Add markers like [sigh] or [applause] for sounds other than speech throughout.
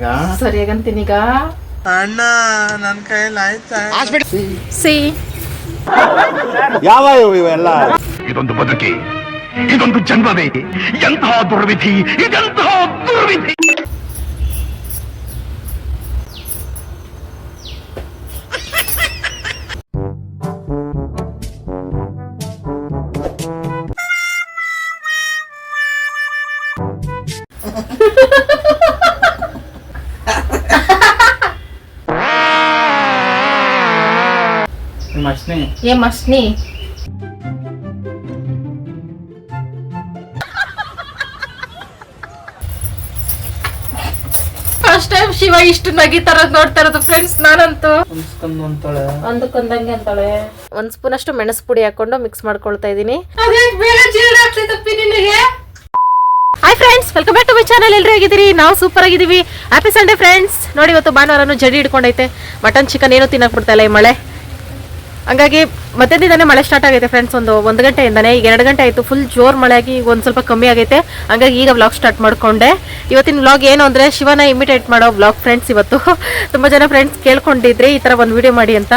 ನಿನ್ಗ ಸರಿಯಾಗಂತೀನಿ ಈಗ ಅಣ್ಣ ನನ್ ಕೈಯಲ್ಲಿ ಆಯ್ತಾ? ಸಿ. ಯಾವ ಇವೆಲ್ಲ? ಇದೊಂದು ಬದುಕಿ ಇದೊಂದು ಜನ್ಮವೇ ಎಂತಹ ದುರ್ವಿಧಿ ಇದೆಂತಹ ದುರ್ವಿಧಿ. ಏ ಮಸ್ನಿ. ಫಸ್ಟ್ ಟೈಮ್ ಶಿವ ಇಷ್ಟು ನಗಿತಾರದ್ ನೋಡ್ತಾ ಇರೋದು ಫ್ರೆಂಡ್ಸ್ ನಾನಂತೂ. ಒಂದಕ್ಕೊಂದಂಗೆ ಅಂತಾಳೆ. ಒಂದ್ ಸ್ಪೂನ್ ಅಷ್ಟು ಮೆಣಸು ಪುಡಿ ಹಾಕೊಂಡು ಮಿಕ್ಸ್ ಮಾಡ್ಕೊಳ್ತಾ ಇದೀನಿ hi friends welcome back to my channel ಎಲ್ಲರೂ ಆಗಿದ್ದೀರಿ ನಾವು ಸೂಪರ್ ಆಗಿದ್ದೀವಿ. ಹ್ಯಾಪಿ ಸಂಡೇ ಫ್ರೆಂಡ್ಸ್ ನೋಡಿ ಇವತ್ತು ಭಾನುವಾರನು ಜಡಿ ಹಿಡ್ಕೊಂಡೈತೆ. ಮಟನ್ ಚಿಕನ್ ಏನು ತಿನ್ನಕ್ ಬಿಡ್ತಾ ಇಲ್ಲ ಈ ಮಳೆ. ಹಂಗಾಗಿ ಮಧ್ಯದಿಂದಾನೆ ಮಳೆ ಸ್ಟಾರ್ಟ್ ಆಗೈತೆ ಫ್ರೆಂಡ್ಸ್ ಒಂದು ಒಂದು ಗಂಟೆಯಿಂದಾನೆ. ಈಗ ಎರಡು ಗಂಟೆ ಆಯಿತು ಫುಲ್ ಜೋರ್ ಮಳೆ ಆಗಿ ಈಗ ಒಂದು ಸ್ವಲ್ಪ ಕಮ್ಮಿ ಆಗೈತೆ. ಹಂಗಾಗಿ ಈಗ ವ್ಲಾಗ್ ಸ್ಟಾರ್ಟ್ ಮಾಡ್ಕೊಂಡೆ. ಇವತ್ತಿನ ವ್ಲಾಗ್ ಏನು ಅಂದರೆ ಶಿವನ ಇಮಿಟೇಟ್ ಮಾಡೋ ವ್ಲಾಗ್ ಫ್ರೆಂಡ್ಸ್ ಇವತ್ತು. [laughs] ತುಂಬ ಜನ ಫ್ರೆಂಡ್ಸ್ ಕೇಳ್ಕೊಂಡಿದ್ರೆ, ಈ ಥರ ಒಂದು ವಿಡಿಯೋ ಮಾಡಿ ಅಂತ.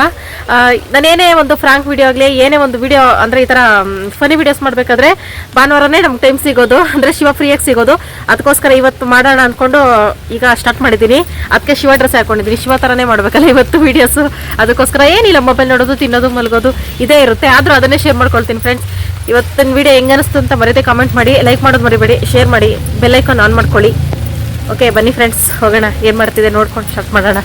ನಾನೇನೇ ಒಂದು ಫ್ರಾಂಕ್ ವಿಡಿಯೋ ಆಗಲಿ, ಏನೇ ಒಂದು ವಿಡಿಯೋ ಅಂದರೆ ಈ ಥರ ಫನಿ ವಿಡಿಯೋಸ್ ಮಾಡಬೇಕಾದ್ರೆ ಭಾನುವಾರನೇ ನಮ್ಗೆ ಟೈಮ್ ಸಿಗೋದು. [laughs] ಅಂದರೆ ಶಿವ ಫ್ರೀಯಾಗಿ ಸಿಗೋದು. ಅದಕ್ಕೋಸ್ಕರ ಇವತ್ತು ಮಾಡೋಣ ಅಂದ್ಕೊಂಡು ಈಗ ಸ್ಟಾರ್ಟ್ ಮಾಡಿದ್ದೀನಿ. ಅದಕ್ಕೆ ಶಿವ ಡ್ರೆಸ್ ಹಾಕೊಂಡಿದ್ದೀನಿ. ಶಿವ ಥರನೇ ಮಾಡಬೇಕಲ್ಲ ಇವತ್ತು ವೀಡಿಯೋಸು ಅದಕ್ಕೋಸ್ಕರ ಏನಿಲ್ಲ ಮೊಬೈಲ್ ನೋಡೋದು, ತಿನ್ನೋದು, ಮಲಗೋದು. ಇದೇ ಇರುತ್ತೆ. ಆದರೂ ಅದನ್ನೇ ಶೇರ್ ಮಾಡ್ಕೊಳ್ತೀನಿ ಫ್ರೆಂಡ್ಸ್ ಇವತ್ತಿನ ವಿಡಿಯೋ ಹೆಂಗೆ ಅನಿಸ್ತು ಅಂತ ಮರೀತೆ ಕಮೆಂಟ್ ಮಾಡಿ ಲೈಕ್ ಮಾಡೋದು ಮರಿಬೇಡಿ ಶೇರ್ ಮಾಡಿ ಬೆಲ್ಲೈಕಾನ್ ಆನ್ ಮಾಡ್ಕೊಳ್ಳಿ. ಓಕೆ ಬನ್ನಿ ಫ್ರೆಂಡ್ಸ್ ಹೋಗೋಣ. ಏನು ಮಾಡ್ತಿದೆ ನೋಡ್ಕೊಂಡು ಸ್ಟಾರ್ಟ್ ಮಾಡೋಣ.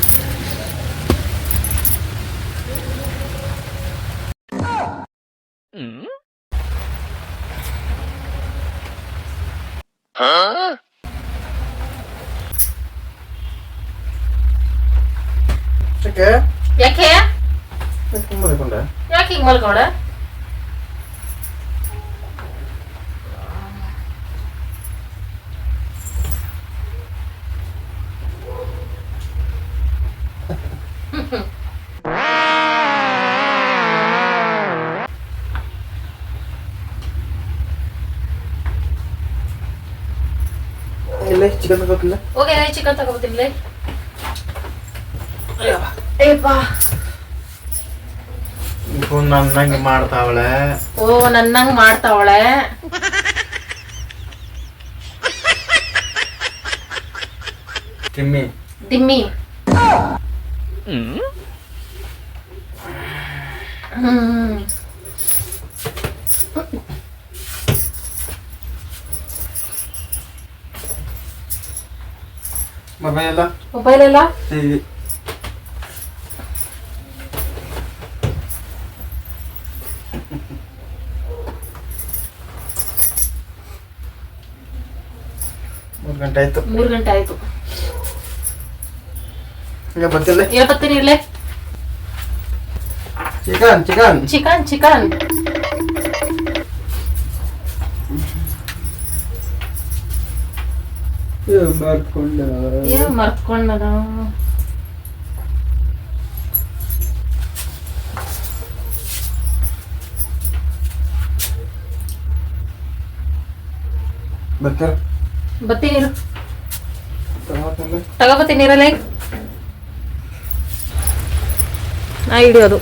ಯಾಕೆ? ಯಾಕೆ ಯಾಕೆ ಮಾಡ್ಕೊಂಡೆ ಯಾಕೆ ಹಿಂಗೆ ಮಲ್ಕೊಂಡ ಇಲ್ಲ ಚಿಕನ್ ತಗೋತಿಲ್ಲ ಹೋಗಿ ಚಿಕನ್ ತಗೋತೀನಿ ಏಪಾ ನನ್ನ ನಂಗೆ ಮಾಡ್ತಾವಳೆ. ಓ ನನ್ನಂಗ್ ಮಾಡ್ತಾವಳೆ. ತಿಮ್ಮಿ. ದಿಮ್ಮಿ ಹ್ಮ್ ಮೊಬೈಲ್ ಎಲ್ಲ? ಮೊಬೈಲ್ ಎಲ್ಲ? ಮೂರು ಗಂಟೆ ಆಯ್ತು. ಮೂರು ಗಂಟೆ ಆಯ್ತು. ಈಗ ಬರ್ತಿಲ್ಲ ಹೇಳ್ಬತ್ತೀನಿ ಇರ್ಲೆ ಚಿಕನ್ ಚಿಕನ್. Chicken chicken. ಮರ್ಕೊಂಡ ಏನ್ ಮರ್ಕೊಂಡದ ಬರ್ತಾರ? ಬತ್ತೀನಿ ಇರು ಟಮಾಟಲ್ಲ ತಗೋಬತ್ತೀನಿ ಇರಲೆ ನಾ ಹಿಡಿಯೋದು.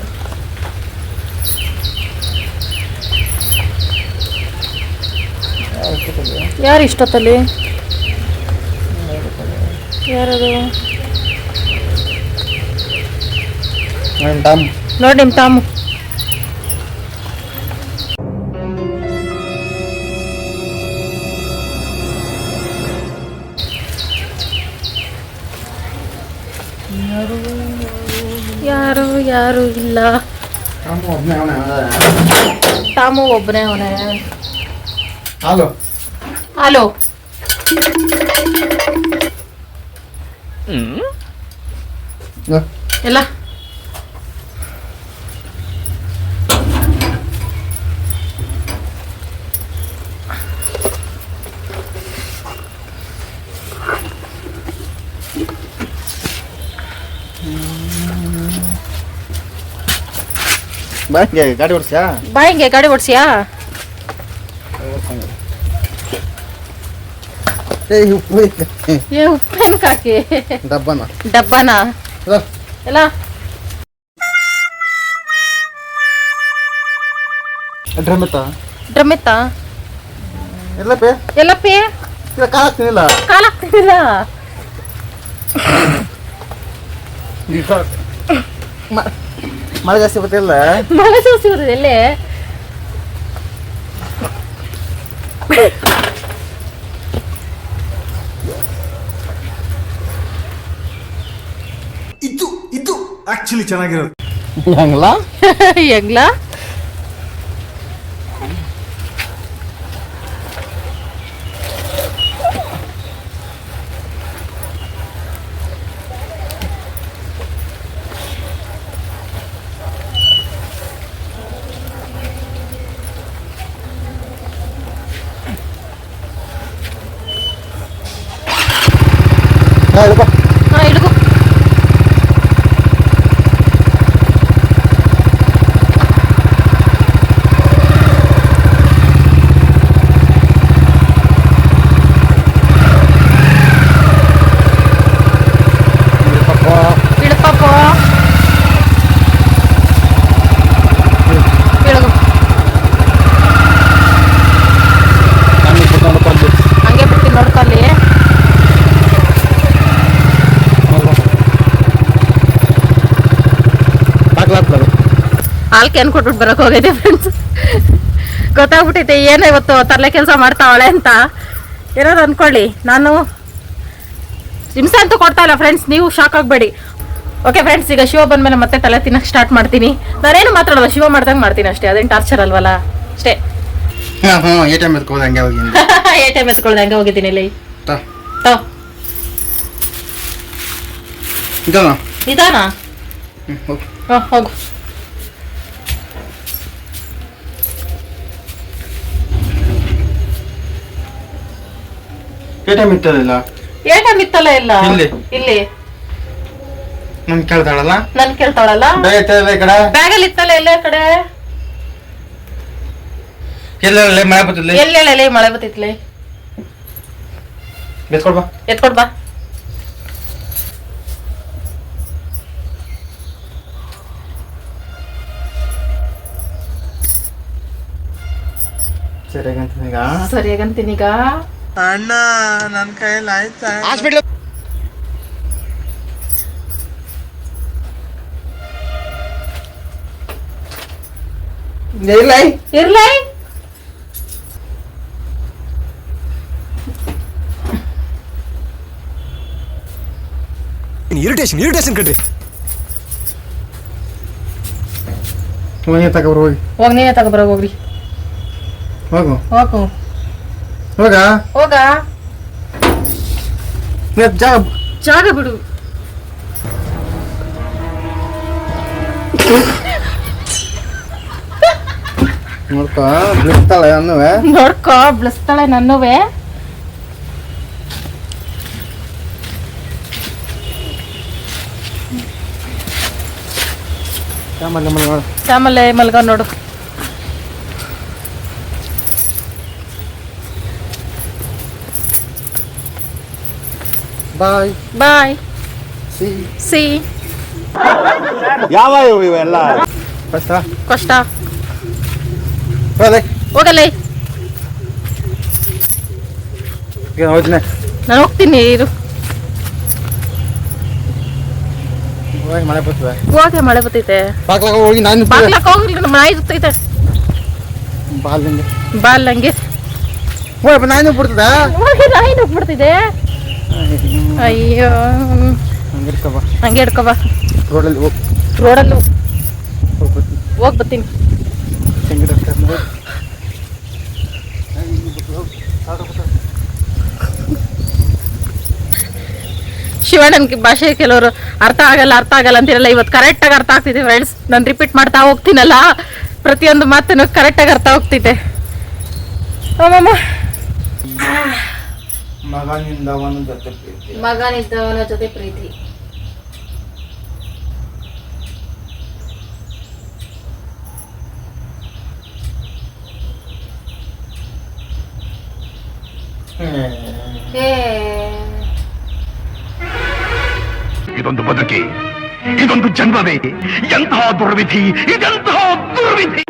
ಯಾರು ಇಷ್ಟೊತ್ತಲ್ಲಿ? ಯಾರದು? ನೋಡಿ ನಿಮ್ಮ ತಾಮು ಯಾರು ಯಾರು ಇಲ್ಲ ಟಮ್ ಒಬ್ಬನೇ ಅವನೇ ತಾಮು ಒಬ್ಬನೇ ಅವನೇ ಹಲೋ ಹಲೋ ಎಲ್ಲ ಬಾಯ್ಗೆ ಗಾಡಿ ಓಡಿಸ್ಯಾ? ಬಾ ಹಿಂಗೆ ಗಾಡಿ ಓಡಿಸಿಯಾ? ಏ ಉಪ್ಪು ಐತೆ ಏ ಉಪ್ಪೇನ್ ಕಾಕಿ? ಡಬ್ಬನ? ಡಬ್ಬನ? ಅಲ್ಲ, ಎಲ್ಲ? ಡ್ರಮ್ ಎತ್ತ ಡ್ರಮ್ ಎತ್ತ ಎಲ್ಲ ಪೇ? ಎಲ್ಲಪ್ಪಿ ಇಲ್ಲ ಕಾಲ ಹಾಕ್ತೀನಿಲ್ಲ. ಕಾಲ ಹಾಕ್ತಿದಿಲ್ಲ ಮ- ಮಳೆ ಜಾಸ್ತಿ ಬರ್ತಿಲ್ಲ ಮಳೆ ಜಾಸ್ತಿ ಬರ್ತದೆ ಎಲ್ಲಿ? ಇದು ಇದು ಆಕ್ಚುಲಿ ಚೆನ್ನಾಗಿರೋದು. ಹೆಂಗ್ಲಾ ಹೆಂಗ್ಲ [laughs] എടുക്കാം ആ എടുക്കും ಹಾಲ್ ಕ್ಯಾನ್ ಕೊಟ್ಬಿಟ್ಟು ಬರಕ್ ಹೋಗೈತೆ ಫ್ರೆಂಡ್ಸ್ ಗೊತ್ತಾಗ್ಬಿಟ್ಟೈತೆ ಏನೋ ಇವತ್ತು ತರಲೆ ಕೆಲಸ ಮಾಡ್ತಾವಳೆ ಅಂತ. ಏನಾದ್ರು ಅನ್ಕೊಳ್ಳಿ ನಾನು ಹಿಂಸೆ ಅಂತೂ ಕೊಡ್ತಾ ಇಲ್ಲ ಫ್ರೆಂಡ್ಸ್ ನೀವು ಶಾಕ್ ಆಗಬೇಡಿ. ಓಕೆ ಫ್ರೆಂಡ್ಸ್ ಈಗ ಶಿವ ಬಂದಮೇಲೆ ಮತ್ತೆ ತಲೆ ತಿನ್ನಕ್ಕೆ ಸ್ಟಾರ್ಟ್ ಮಾಡ್ತೀನಿ. ನಾನೇನು ಮಾತಾಡಲ್ಲ ಶಿವ ಮಾಡ್ದಂಗೆ ಮಾಡ್ತೀನಿ ಅಷ್ಟೇ ಅದೇನು ಟಾರ್ಚರ್ ಅಲ್ವಲ್ಲ? ಅಷ್ಟೇ. ಎ [laughs] ಹಂಗೆ ಹೋಗಿದ್ದೀನಿ ಇಲ್ಲಿ. ನಿಧಾನ? ಹೋಗು. ಏಟಮ್ ಟಿ ಎಂ ಇತ್ತಲ್ಲ ಇಲ್ಲ? ಇಲ್ಲಿ? ಇಲ್ಲಿ. ನನ್ ಕೇಳ್ತಾಳಲ್ಲ? ನನ್ ಕೇಳ್ತಾಳಲ್ಲ? ಬೇಗ ಇತ್ತಲ್ಲ ಈ ಕಡೆ? ಬ್ಯಾಗಲ್ಲಿ ಇತ್ತಲ್ಲ ಎಲ್ಲೇ ಕಡೆ? ಎಲ್ಲ ಮಳೆ ಬರ್ತಿಲ್ಲ ಎಲ್ಲಿ ಹೇಳಲಿ? ಮಳೆ ಬತ್ತಿತ್ಲಿ. ಎತ್ಕೊಡ್ ಬಾ. ಸರಿ ಈಗ ಸರಿಯಾಗಂತೀನೀಗ ಅಣ್ಣ ನನ್ನ ಕೈಯಲ್ಲಿ ಆಯ್ತಾ? ಹಾಸ್ಪಿಟ್ಲ್ ಇಲ್ಲ ಇರ್ಲೈ. ಇರಿಟೇಷನ್ ಇರಿಟೇಷನ್ ಕಣ್ರಿ. ಮನೆ ತಗೊಬರ್ ಹೋಗಿ. ನೀನೇ ನೀವೇ ತಗೊಬರ ಹೋಗ್ರಿ. ಹೋಗು. ಹೋಗು. ಹೋಗ? ಹೋಗ? ಜಾಗ ಜಾಗ ಬಿಡು. ನೋಡ್ಕೋ ಬಿಡ್ತಾಳೆ ಅನ್ನುವೆ. ನೋಡ್ಕೋ ಬಿಳಿಸ್ತಾಳೆ ನನ್ನುವೆ. ಮಾಡು. ಮಲ್ಗ ನೋಡು. ಬಾಯ್ ಬಾಯ್ ಸಿ ಸಿ ಯಾವ ಇವೆಲ್ಲ? ಕಷ್ಟ ಕಷ್ಟ ಹೋಗಲ್ಲ ಹೋದ್ನೆ. ನಾನು ಹೋಗ್ತೀನಿ ಇರು. ಹೋಗಿ ಮಳೆ ಬರ್ತದೆ. ಹೋಗೆ ಮಳೆ ಬರ್ತೈತೆ. ಬಾಗ್ಲಾಗ ಹೋಗಿ ನಾನು ಹೋಗ್ಲಿ ಬಾಲ್ ಹಂಗೆ ಬಾಲ್ ಹಂಗೆ ನಾನು ಬಿಡ್ತದ? ಹೋಗಿ ನಾಯಿ ನುಗ್ಬಿಡ್ತಿದೆ ಅಯ್ಯೋ. ಹಂಗೆ ಬಾ ರೋಡಲ್ಲಿ ಹೋಗಿ. ರೋಡಲ್ಲಿ ಹೋಗಿ. ಬರ್ತೀನಿ ಹೆಂಗಿರ ಶಿವಣ್ಣನ ಭಾಷೆ ಕೆಲವರು ಅರ್ಥ ಆಗಲ್ಲ ಅರ್ಥ ಆಗಲ್ಲ ಅಂತೀರಲ್ಲ. ಇವತ್ತು ಕರೆಕ್ಟಾಗಿ ಅರ್ಥ ಆಗ್ತಿದೆ ಫ್ರೆಂಡ್ಸ್ ನಾನು ರಿಪೀಟ್ ಮಾಡ್ತಾ ಹೋಗ್ತೀನಲ್ಲ. ಪ್ರತಿಯೊಂದು ಮಾತನ್ನು ಕರೆಕ್ಟಾಗಿ ಅರ್ಥ ಹೋಗ್ತಿದೆ ಅಮ್ಮಮ್ಮ. ಮಗನಿಂದ ಅವನ ಜೊತೆ ಪ್ರೀತಿ ಮಗನಿದ್ದವನ ಜೊತೆ ಪ್ರೀತಿ ಏ ಇದೊಂದು ಬದುಕಿ ಇದೊಂದು ಜನ್ಮವೇ ಎಂತಹ ದುರ್ವಿಧಿ ಇದೆಂತಹ ದುರ್ವಿಧಿ.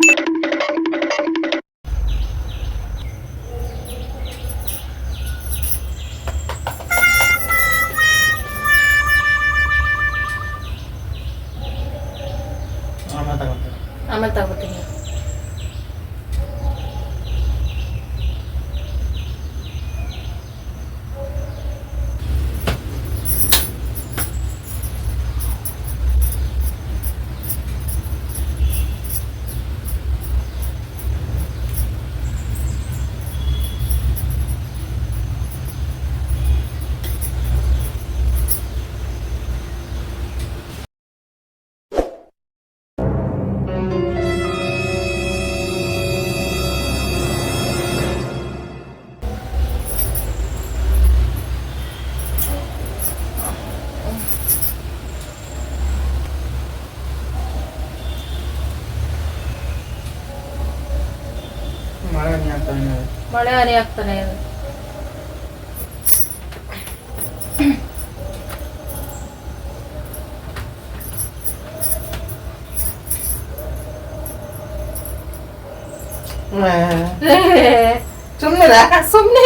ಮಳೆ ಹನಿ ಆಗ್ತಾನೆ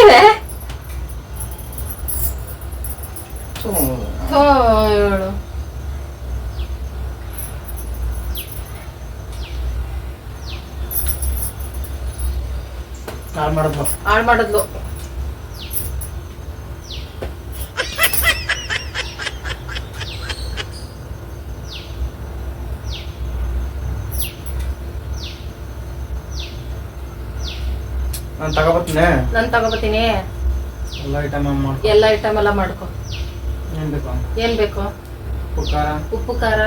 ಇದೆ ಮಾಡಿದ್ಲು. ಹಾಳು ಮಾಡಿದ್ಲು. ನಾನು ತಗೋಬತ್ತೀನಿ ನಾನು ತಗೋಬತ್ತೀನಿ ಎಲ್ಲ ಐಟಮ್ ಮಾಡಿ ಎಲ್ಲ ಐಟಮ್ ಎಲ್ಲ ಮಾಡ್ಕೊ. ಏನು ಬೇಕು? ಏನ್ ಬೇಕು? ಉಪ್ಪು ಖಾರ. ಉಪ್ಪು ಖಾರ.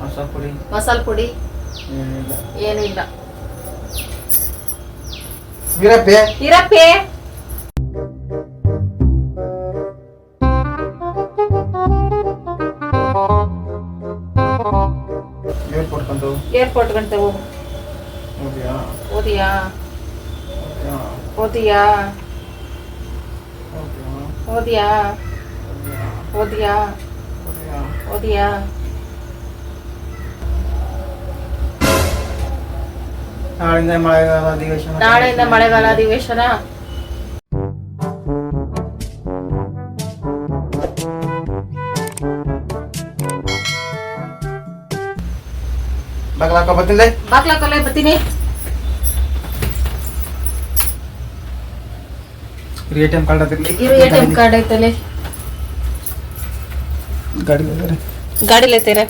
ಮಸಾಲ ಪುಡಿ. ಮಸಾಲ ಪುಡಿ. ಏನಿಲ್ಲ. ಏನೂ ಇರಪ್ಪೆ ಕೊಟ್ಕೊಂತು ಏರ್ಪೋರ್ಟ್ ಗಂಟೆ ಹೋಗು ಹೋಗ್ಯಾ ಓದಿಯಾ ಓದಿಯಾ ಓದಿಯಾ ಓದಿಯಾ ಹೋಗ್ಯಾ ಓದಿಯಾ ನಾಳಿಂದ ಮಳೆಗಾಲ ಅಧಿವೇಶನ. ನಾಳೆಯಿಂದ ಮಳೆಗಾಲ ಅಧಿವೇಶನ. ಬಗ್ಲಾಕ ಬರ್ತೀನಿ. ಬಾಕ್ಲಾಕಲ್ಲೇ ಬರ್ತೀನಿ ಎಟಿಎಂ ಕಾರ್ಡ್ ಹತ್ತಿರ್ಲಿ ಇರು ಎ ಟಿ ಎಂ ಕಾರ್ಡ್ ಐತಲ್ಲಿ. ಗಾಡಿ ಗಾಡಿಲಿ ಐತೇನೆ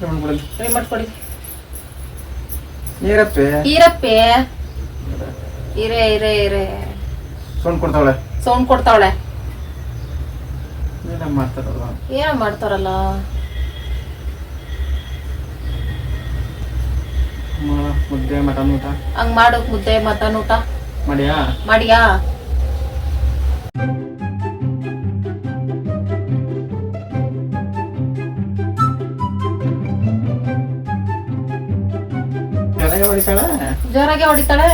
ರಿಮೋಟ್ ಕೊಡಿ ನೀರಪ್ಪೆ ಈರಪ್ಪೆ. ಇರೆ ಇರೆ ಇರೆ. ಸೌಂಡ್ ಕೊಡ್ತಾವಳೆ. ಸೌಂಡ್ ಕೊಡ್ತಾವಳೆ. ಏನ ಮಾಡ್ತಾರಲ್ಲ. ಏನೋ ಮಾಡ್ತಾರಲ್ಲ. ಮಾಡ ಮುದ್ದೆ ಮಟನ್ ಊಟ. ಹಂಗ್ ಮಾಡು ಮುದ್ದೆ ಮಟನ್ ಊಟ. ಮಾಡಿಯಾ? ಮಾಡಿಯಾ? ಹೊಡಿತಾಳೆ? ಜೋರಾಗೆ ಹೊಡಿತಾಳೆ?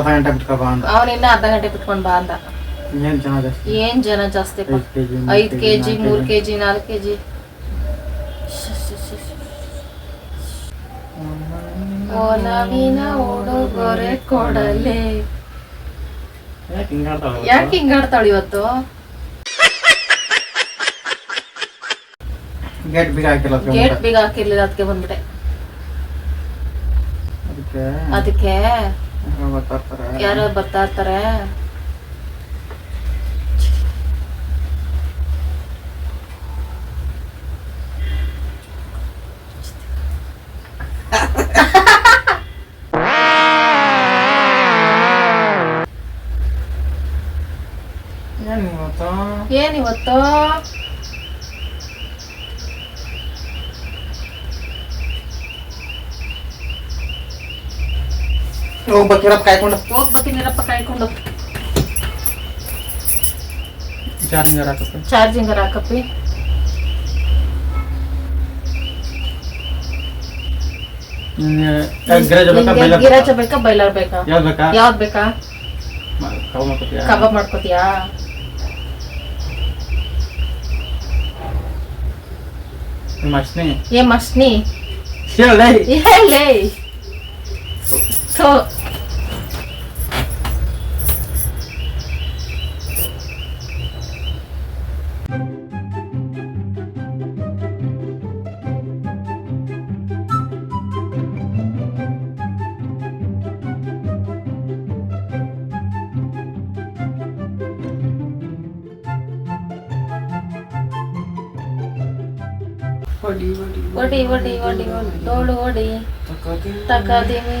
ಅರ್ಧ ಗಂಟೆ ಬಿಟ್ಕೊ ಬಾ ಅಂದ ಅವನಿನ್ನ ಅರ್ಧ ಗಂಟೆ ಬಿಟ್ಕೊಂಡ್ ಬಾ ಅಂದ. ಏನ್ ಜಾಸ್ತಿ? ಏನ್ ಜನ ಜಾಸ್ತಿ ಐದ್ ಕೆಜಿ ಐದ್ ಕೆಜಿ ಮೂರ್ ಕೆಜಿ. ನಾಲ್ಕ್ ಕೆಜಿ. ಓಲವಿನ ಉಡುಗೊರೆ ಕೊಡಲೆ. ಯಾಕೆ ಹಿಂಗಾಡ್ತಾಳೆ ಯಾಕೆ ಹಿಂಗಾಡ್ತಾಳ ಇವತ್ತು? ಗೇಟ್ ಬಿಗ ಹಾಕಿಲ್ಲ ಅದ್ಕೆ ಗೇಟ್ ಮುಂದೆ. ಬೀಗ ಹಾಕಿರ್ಲಿಲ್ಲ ಅದಕ್ಕೆ ಬಂದ್ಬಿಟ್ಟೆ. ಅದಕ್ಕೆ ಅದಕ್ಕೆ ಯಾರೋ ಬರ್ತಾರ್ತಾರೆ. ಯಾರೋ ಬರ್ತಾ ಇರ್ತಾರೆ ಏನ್ ಇವತ್ತು ಹೋಗ್ಬೇಕಿರಪ್ಪ ಕಾಯ್ಕೊಂಡು ಹೋಗ್ ಬರ್ತೀನಿರಪ್ಪ ಕಾಯ್ಕೊಂಡು ಚಾರ್ಜಿಂಗ್ ಹಾಕತ್ತೆ ಚಾರ್ಜಿಂಗ್ ಹಾಕಪ್ಪಿ ಗಿರಾಜ ಬೇಕಾ ನಿಂಗೆ ಬೈಲರ್ ಗಿರಾಜ ಬೇಕಾ ಬೈಲರ್ ಬೇಕಾ ಯಾವ್ದು ಬೇಕಾ ಯಾವ್ದ್ ಬೇಕಾ ಮ- ಕವ್ ಮಾಡ್ಕೊತೀಯಾ? ಕಬಾಬ್ ಮಾಡ್ಕೋತೀಯಾ ನಿಮ್ಮ ಅಶ್ನಿ ಏ ಮಸ್ನಿ ಹೇಳೇ ಹೇಳೇ ಥೋ ഓടി ഓടി ഓടി ഓടി തക്കാതീമി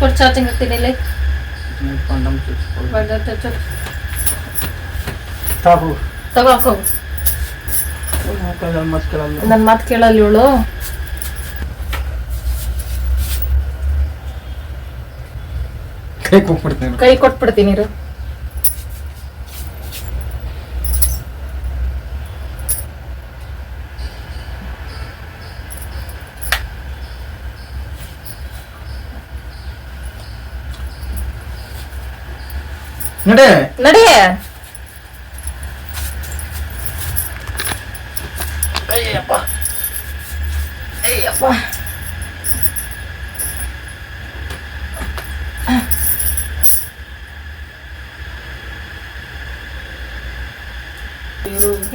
കുറച്ചാറ്റിങ്ങത്തിനല്ലേ ತಗೋ ಕೇಳಲ್ಲ ನನ್ನ ಮಾತು ಕೇಳಲ್ಲ ಇವಳು ಕೈ ಕೊಟ್ಬಿಡ್ತೀನಿ. ಕೈ ಕೊಟ್ಬಿಡ್ತೀನಿ ಇರು.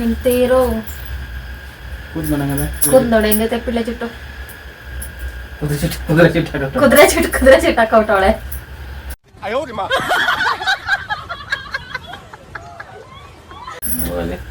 entero കുന്നുണങ്ങത്തെ പിള്ള ചുട്ടും. കുതിര ചുട്ട കുതിര ചുട്ട കുതിര ചുട്ട കൗട്ടോളെ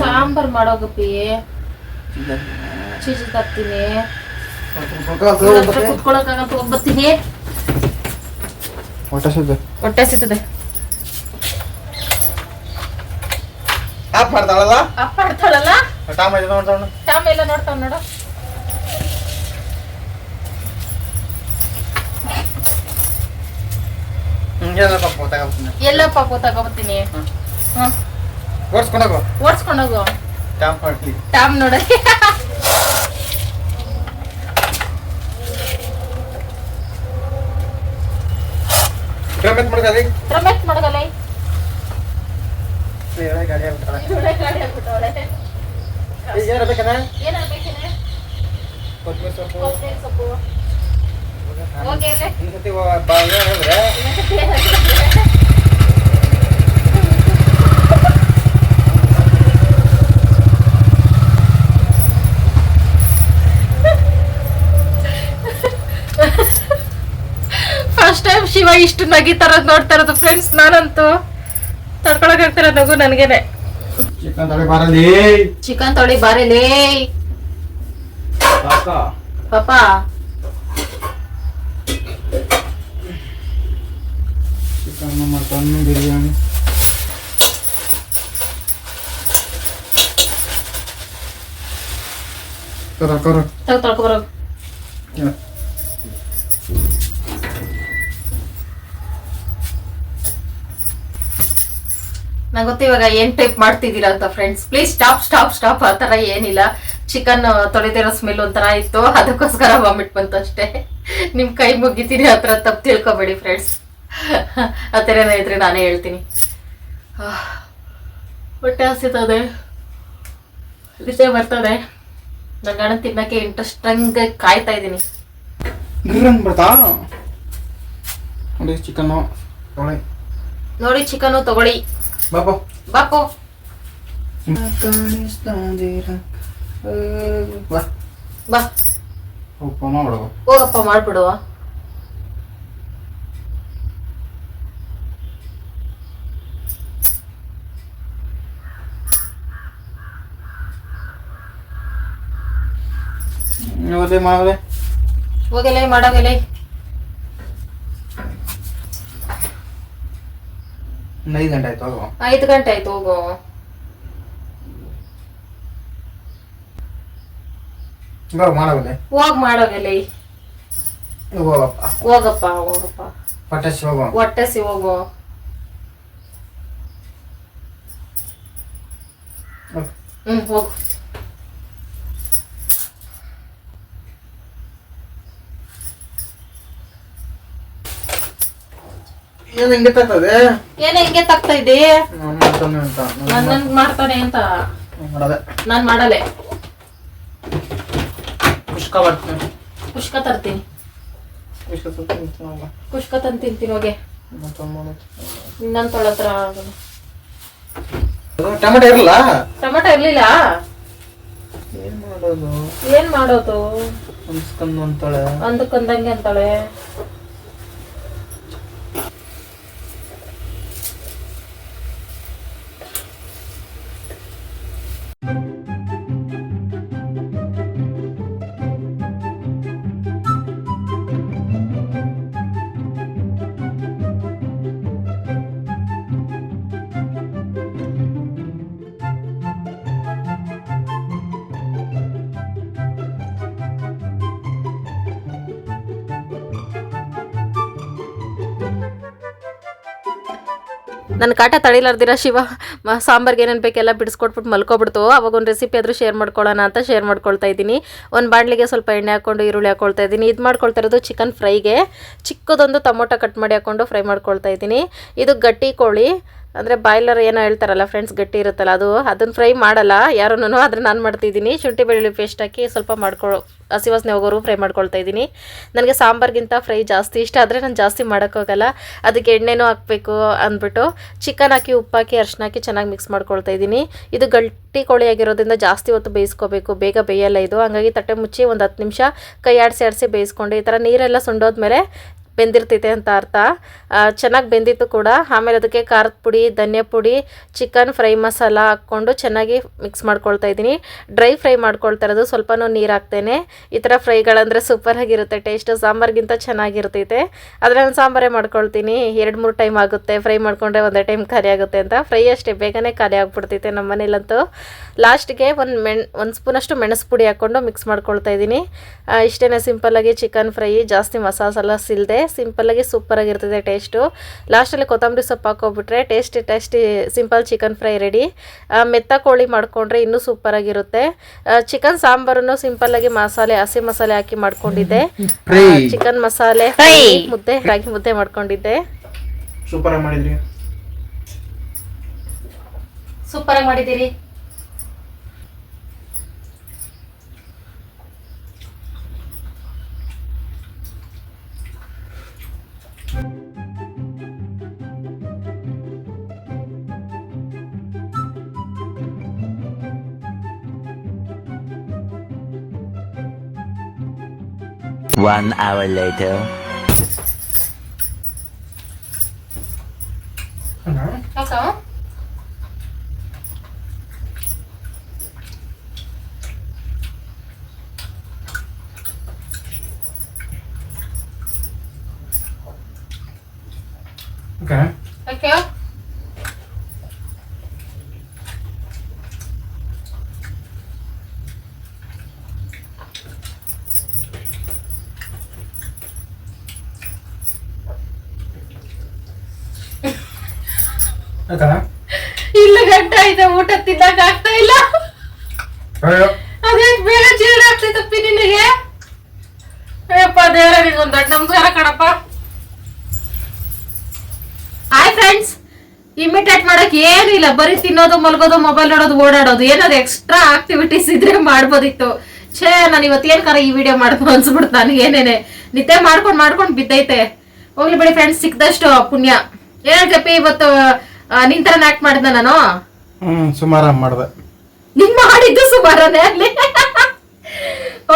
ಸಾಂಬಾರ್ ಮಾಡೋಗಪ್ಪಿ. ಚೀಜ್ ತರ್ತೀನಿ. ಹೊಟ್ಟೆ ಆಪ್ ಮಾಡ್ತಾಳಲ್ಲ? ಟಾಮ್ ಟಾಮ್ ಎಲ್ಲ ಪಾಪ ನೋಡು. ಹಿಂಗೇನಪ್ಪ ಗೊತ್ತಾಗತ್ತೆ ಎಲ್ಲಪ್ಪ ತಗೋಬರ್ತೀನಿ. ಹ್ಮ್. ಓಡಿಸ್ಕೊಂಡೋಗು. ಓಡಿಸ್ಕೊಂಡೋಗು. ಟಾಮ್ ಮಾಡ್ಲಿ. ಟಾಮ್ ನೋಡ. ಡ್ರಮ್ ಎತ್ ಮಾಡ್ಕೊಳ್ಳಿ ಗಾಡಿ ಮಾಡಗಲ್ಲ ಇವಳೆ ಗಾಡಿ ಆಗ್ಬಿಟ್ಟಾಳೆ ಈಗ ಏನ್ ಬೇಕಣ್ಣ ಕೊತ್ತಂಬರಿ ಸೊಪ್ಪು. ಈ ಸತಿ ಓಕೆ ಹೇಳಿದ್ರೆ ಫಸ್ಟ್ ಟೈಮ್ ಶಿವ ಇಷ್ಟು ನಗಿತಾರದ್ ನೋಡ್ತಾ ಇರೋದು ಫ್ರೆಂಡ್ಸ್ ನಾನಂತೂ ತಡ್ಕೊಳಕ್ ಆಗ್ತಿರೋ ನಗು ನನಗೇನೆ. ಚಿಕನ್ ತಳಿ ಬಾರಲ್ಲಿ ಚಿಕನ್ ತೊಳಿ ಬಾರಿಲೇ ಪಾಪ. Chicken mutton biryani. ಕರ ಕರ ತಗೋ ತೊಳ್ಕೊಬರೋ ನಂಗೆ ಗೊತ್ತು ಇವಾಗ ಏನ್ ಟೈಪ್ ಮಾಡ್ತಿದ್ದೀರಾ ಅಂತ friends please stop stop stop ಆ ಥರ ಏನಿಲ್ಲ. ಚಿಕನ್ ತೊಳೆದಿರೋ ಸ್ಮೆಲ್ ಒಂಥರ ಇತ್ತು. ಅದಕ್ಕೋಸ್ಕರ ವಾಮಿಟ್ ಬಂತು ಅಷ್ಟೇ. ನಿಮ್ ಕೈ ಮುಗಿತೀನಿ ಆ ಥರ ತಪ್ಪು ತಿಳ್ಕೊಬೇಡಿ ಫ್ರೆಂಡ್ಸ್ ಆ ಥರ ಇದ್ರೆ ನಾನೇ ಹೇಳ್ತೀನಿ. ಹೊಟ್ಟೆ ಹಸಿತದೆ. ಲಿಸೆ ಬರ್ತದೆ. ನನ್ನ ಗಣ ತಿನ್ನಕ್ಕೆ ಇಂಟ್ರೆಸ್ಟಂಗ್ ಕಾಯ್ತಾ ಇದ್ದೀನಿ. ಬರ್ತಾ? ನೋಡಿ ಚಿಕನ್ ನೋಡಿ. ಚಿಕನು ತಗೊಳ್ಳಿ. ಬಾಬಾ ಬಾಪು. ಬಾ. ಬಾ. ಉಪ್ಪು ಮಾಡ್ಬಿಡು. ಹೋಗಪ್ಪ ಮಾಡ್ಬಿಡುವ ಮಾಡಿ ಹೋಗಲೇ. ಮಾಡೋಗಲೇ ಐದು ಗಂಟೆ ಆಯ್ತು ಹೋಗೋ. ಐದು ಗಂಟೆ ಆಯ್ತು ಹೋಗೋ. ಇವಾಗ ಮಾಡಬಲ್ಲೆ ಹೋಗ್ ಮಾಡೋಗಲೇ ಹೋಗಪ್ಪ ಹೋಗಪ್ಪ. ಹೋಗಪ್ಪ ಹೊಟ್ಟೆಸಿ ಹೋಗೋ. ಹೊಟ್ಟೆಸಿ ಹೋಗು. ಹ್ಮ್ ಹೋಗು. ಏನು ಹಿಂಗೆ ತರ್ತದೆ ಏನ್ ಹಿಂಗೆ ತಗ್ತಾ ಇದ್ದಿ? ನಾನು ಮಾಡ್ತಾನೆ ಅಂತ ಮಾಡ್ತಾನೆ. ಅಂತ. ನಾನು ನಾನ್ ಮಾಡಲೆ. ಕುಷ್ಕ ಬರ್ತೀನಿ ಕುಷ್ಕ ತರ್ತೀನಿ. ಕುಷ್ಕ ಕುಷ್ಕ ತಂದು ತಿಂತೀನಿ ಹೋಗೆ. ಇನ್ನೊಂದು ಮಾಡೋದು ನನ್ ತೊಳತ್ರ ಟೊಮೆಟೊ ಇರಲ್ಲ ಟೊಮೆಟೊ ಇರ್ಲಿಲ್ಲ? ಏನ್ ಮಾಡೋದು? ಏನ್ ಮಾಡೋದು? ಅನ್ಸ್ಕೊಂಡು ಅಂತಾಳೆ ಅಂದಕ್ಕಂದಂಗೆ ಅಂತಾಳೆ ನನ್ನ ಕಾಟ ತಡಿಲಾರ್ದಿರ ಶಿವ? ಸಾಂಬಾರ್ಗೆ ಏನೇನು ಬೇಕೆಲ್ಲ ಬಿಡಿಸ್ಕೊಟ್ಬಿಟ್ಟು ಮಲ್ಕೊಬಿಡ್ತು. ಅವಾಗ ಒಂದು ರೆಸಿಪಿ ಆದರೂ ಶೇರ್ ಮಾಡ್ಕೊಳ್ಳೋಣ ಅಂತ ಶೇರ್ ಮಾಡ್ಕೊಳ್ತಾ ಇದ್ದೀನಿ. ಒಂದು ಬಾಣಲಿಗೆ ಸ್ವಲ್ಪ ಎಣ್ಣೆ ಹಾಕ್ಕೊಂಡು ಈರುಳ್ಳಿ ಹಾಕ್ಕೊಳ್ತಾ ಇದ್ದೀನಿ. ಇದು ಮಾಡ್ಕೊಳ್ತಾ ಇರೋದು ಚಿಕನ್ ಫ್ರೈಗೆ ಚಿಕ್ಕದೊಂದು ಟೊಮೊಟೊ ಕಟ್ ಮಾಡಿ ಹಾಕ್ಕೊಂಡು ಫ್ರೈ ಮಾಡ್ಕೊಳ್ತಾ ಇದ್ದೀನಿ. ಇದು ಗಟ್ಟಿ ಕೋಳಿ. ಅಂದರೆ ಬಾಯ್ಲರ್ ಏನೋ ಹೇಳ್ತಾರಲ್ಲ ಫ್ರೆಂಡ್ಸ್ ಗಟ್ಟಿ ಇರುತ್ತಲ್ಲ ಅದು. ಅದನ್ನು ಫ್ರೈ ಮಾಡಲ್ಲ. ಯಾರೂ ಆದರೆ ನಾನು ಮಾಡ್ತಿದ್ದೀನಿ. ಶುಂಠಿ ಬೆಳ್ಳುಳ್ಳಿ ಪೇಸ್ಟ್ ಹಾಕಿ ಸ್ವಲ್ಪ ಮಾಡ್ಕೊ ಹಸಿ ವಾಸನೆ ಹೋಗೋರು ಫ್ರೈ ಮಾಡ್ಕೊಳ್ತಾ ಇದ್ದೀನಿ. ನನಗೆ ಸಾಂಬಾರ್ಗಿಂತ ಫ್ರೈ ಜಾಸ್ತಿ ಇಷ್ಟ, ಆದರೆ ನಾನು ಜಾಸ್ತಿ ಮಾಡೋಕ್ಕೋಗಲ್ಲ ಅದಕ್ಕೆ ಎಣ್ಣೆನೂ ಹಾಕಬೇಕು ಅಂದ್ಬಿಟ್ಟು ಚಿಕನ್ ಹಾಕಿ, ಉಪ್ಪು ಹಾಕಿ ಅರ್ಶಿನ ಹಾಕಿ ಚೆನ್ನಾಗಿ ಮಿಕ್ಸ್ ಮಾಡ್ಕೊಳ್ತಾ ಇದ್ದೀನಿ. ಇದು ಗಟ್ಟಿ ಕೋಳಿ ಆಗಿರೋದ್ರಿಂದ ಜಾಸ್ತಿ ಹೊತ್ತು ಬೇಯಿಸ್ಕೋಬೇಕು, ಬೇಗ ಬೇಯಲ್ಲ ಇದು. ಹಂಗಾಗಿ ತಟ್ಟೆ ಮುಚ್ಚಿ ಒಂದು ಹತ್ತು ನಿಮಿಷ ಕೈ ಆಡಿಸಿ ಆಡಿಸಿ ಬೇಯಿಸ್ಕೊಂಡು ಈ ಥರ ನೀರೆಲ್ಲ ಸುಂಡೋದ್ಮೇಲೆ ಬೆಂದಿರ್ತೈತೆ ಅಂತ ಅರ್ಥ. ಚೆನ್ನಾಗಿ ಬೆಂದಿತ್ತು ಕೂಡ. ಆಮೇಲೆ ಅದಕ್ಕೆ ಖಾರದ ಪುಡಿ, ಧನಿಯಾ ಪುಡಿ, ಚಿಕನ್ ಫ್ರೈ ಮಸಾಲ ಹಾಕ್ಕೊಂಡು ಚೆನ್ನಾಗಿ ಮಿಕ್ಸ್ ಮಾಡ್ಕೊಳ್ತಾ ಇದ್ದೀನಿ. ಡ್ರೈ ಫ್ರೈ ಮಾಡ್ಕೊಳ್ತಾ ಇರೋದು ಸ್ವಲ್ಪನೂ ನೀರು ಹಾಕ್ತೇನೆ. ಈ ಥರ ಫ್ರೈಗಳಂದರೆ ಸೂಪರಾಗಿರುತ್ತೆ ಟೇಸ್ಟ್. ಸಾಂಬಾರ್ಗಿಂತ ಚೆನ್ನಾಗಿರ್ತೈತೆ. ಆದರೆ ನಾನು ಸಾಂಬಾರೇ ಮಾಡ್ಕೊಳ್ತೀನಿ. ಎರಡು, ಮೂರು ಟೈಮ್ ಆಗುತ್ತೆ. ಫ್ರೈ ಮಾಡಿಕೊಂಡ್ರೆ ಒಂದೇ ಟೈಮ್ ಖಾಲಿ ಆಗುತ್ತೆ ಅಂತ. ಫ್ರೈ ಅಷ್ಟೇ, ಬೇಗನೆ ಖಾಲಿ ಆಗಿಬಿಡ್ತೈತೆ ನಮ್ಮ ಮನೇಲಂತೂ. ಲಾಸ್ಟ್ಗೆ ಒಂದು ಮೆಣ್, ಒಂದು ಸ್ಪೂನಷ್ಟು ಮೆಣಸು ಪುಡಿ ಹಾಕ್ಕೊಂಡು ಮಿಕ್ಸ್ ಮಾಡ್ಕೊಳ್ತಾ ಇದ್ದೀನಿ. ಇಷ್ಟೇ ಸಿಂಪಲ್ಲಾಗಿ ಚಿಕನ್ ಫ್ರೈ, ಜಾಸ್ತಿ ಮಸಾಲ ಸಿಲ್ದೆ. ಸಿಂಪಲ್ಲಾಗಿ ಸೂಪರಾಗಿರ್ತದೆ ಟೇಸ್ಟು. ಲಾಸ್ಟಲ್ಲಿ ಕೊತ್ತಂಬರಿ ಸೊಪ್ಪು ಹಾಕೋಬಿಟ್ರೆ tasty tasty simple chicken fry ready. ಮೆತ್ತ ಕೋಳಿ ಮಾಡಿಕೊಂಡ್ರೆ ಇನ್ನೂ ಸೂಪರಾಗಿರುತ್ತೆ ಚಿಕನ್ ಸಾಂಬಾರನ್ನು ಸಿಂಪಲ್ಲಾಗಿ ಮಸಾಲೆ ಹಸಿ ಮಸಾಲೆ ಹಾಕಿ ಮಾಡ್ಕೊಂಡಿದ್ದೆ. ಚಿಕನ್ ಮಸಾಲೆ ಮುದ್ದೆ ರಾಗಿ ಮುದ್ದೆ ಮಾಡ್ಕೊಂಡಿದ್ದೆ. ಸೂಪರ್ ಆಗಿ ಮಾಡಿದ್ರಿ. ಸೂಪರ್ ಆಗಿ ಮಾಡಿದ್ದೀರಿ. One hour later. Friends imitate ಮಾಡಕ್ ಏನು ಇಲ್ಲ. ಬರೀ ತಿನ್ನೋದು ಮಲ್ಗೋದು ಮೊಬೈಲ್ ನೋಡೋದು ಓಡಾಡೋದು. ಏನಾದ್ರು ಎಕ್ಸ್ಟ್ರಾ ಆಕ್ಟಿವಿಟೀಸ್ ಇದ್ರೆ ಮಾಡ್ಬೋದಿತ್ತು. ಛೇ ನಾನು ಇವತ್ತು ಏನ್ ಕರ ಈ ವಿಡಿಯೋ ಮಾಡ್ತು ಅನ್ಸ್ಬಿಡ್ತು ನಾನು ಏನೇನೆ. ನಿತ್ಯ ಮಾಡ್ಕೊಂಡು ಮಾಡ್ಕೊಂಡು ಬಿದ್ದೈತೆ. ಹೋಗ್ಲಿ ಬಿಡಿ ಫ್ರೆಂಡ್ಸ್ ಸಿಕ್ದಷ್ಟು ಪುಣ್ಯ. ಏನ್ ಕಪ್ಪಿ ಇವತ್ತು ನಿನ್ ತರ ಆಕ್ಟ್ ಮಾಡಿದ್ನ ನಾನು? ಸುಮಾರ ಸುಮಾರು ಮಾಡ್ದೆ. ನಿಮ್ ಮಾಡಿದ್ದು ಸುಮಾರನೇ ಅಲ್ಲಿ.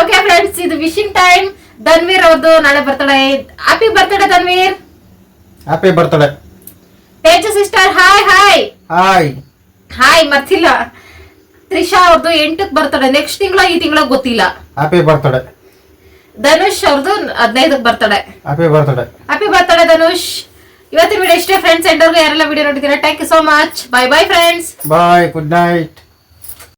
ಓಕೆ ಫ್ರೆಂಡ್ಸ್ ಇದು ವಿಶಿಂಗ್ ಟೈಮ್ ಧನ್ವೀರ್ ಅವ್ರದ್ದು ನಾಳೆ birthday happy birthday Dhanveer. Happy birthday Teja sister hi hi. Hi. Hi ಮರ್ತಿಲ್ಲ. Trisha ಅವ್ರದ್ದು ಎಂಟಕ್ ಬರ್ತಡೆ ನೆಕ್ಸ್ಟ್ ತಿಂಗಳ ಈ ತಿಂಗಳ ಗೊತ್ತಿಲ್ಲ. ಹ್ಯಾಪಿ ಬರ್ತಡೆ ಧನುಷ್ ಅವ್ರದ್ದು ಹದಿನೈದಕ್ಕೆ birthday happy birthday happy birthday Dhanush. ಇವತ್ತಿನ ವಿಡಿಯೋ ಇಷ್ಟೇ ಫ್ರೆಂಡ್ಸ್ ಎಂಡರ್ಗೂ ಯಾರೆಲ್ಲ ವಿಡಿಯೋ ನೋಡಿದ್ದೀರಾ? Thank you so much bye bye friends bye good night